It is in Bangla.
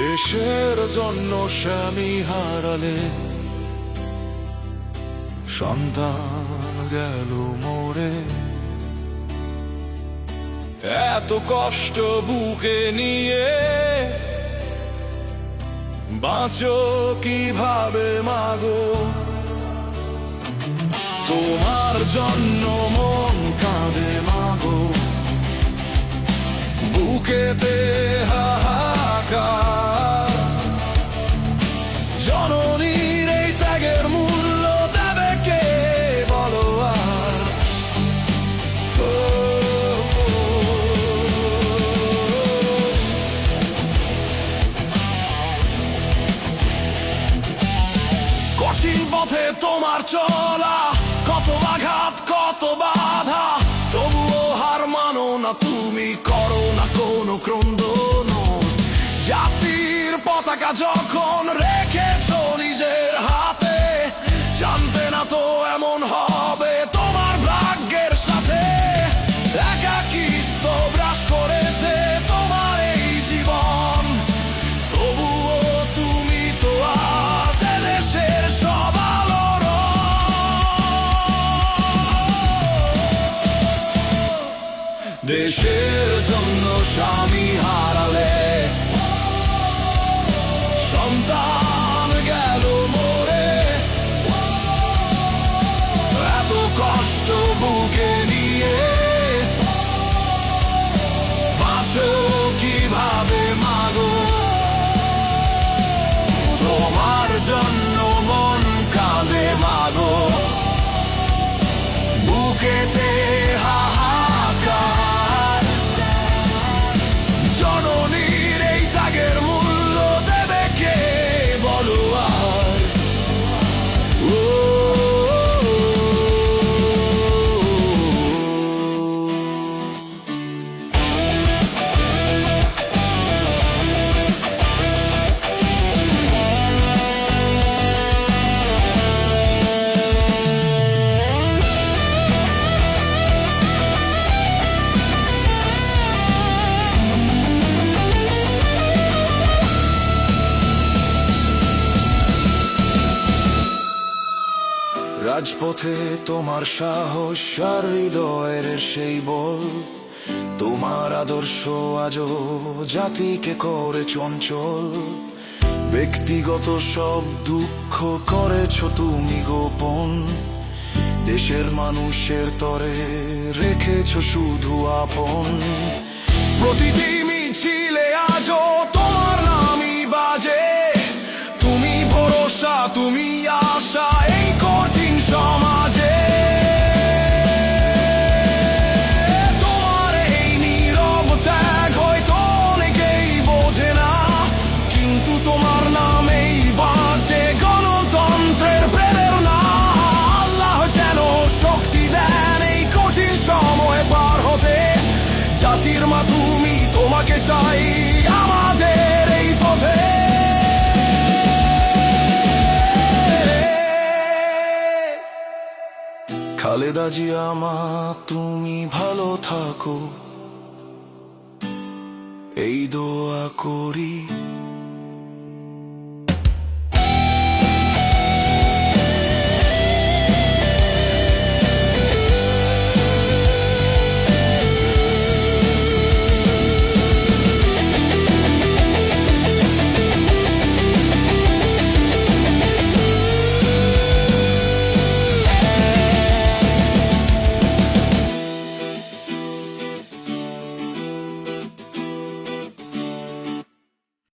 দেশের জন্য স্বামী হারালে সন্তান গেল মোরে। এত কষ্ট বুকে নিয়ে বাঁচো কীভাবে মাগো? তোমার জন্য মন কাঁদে মাগো। বুকেতে হাহাকার পথে তোমার চলা, কত আঘাত, কত বাধা, তবুও হার মানো না তুমি, করো না কোনো ক্রন্দন। জাতির পতাকা যখন রেখেছ নিজের হাতে দেশের জন্য স্বামী হারালে। সন্তান গেল মোরে। এত কষ্ট বুকে নিয়ে। বাঁচো কীভাবে, মাগো? তোমার জন্য মন কাঁদে, মাগো। বুকেতে রাজপথে তোমার সাহস আর হৃদয়ের সেই বল। তোমার আদর্শ আজও জাতিকে করে চঞ্চল। ব্যক্তিগত সব দুঃখ করেছ তুমি গোপন। দেশের মানুষের তরে রেখেছ শুধু আপন। চাই আমাদের এই খালেদা জিয়া মা তুমি ভালো থাকো। এই দোয়া করি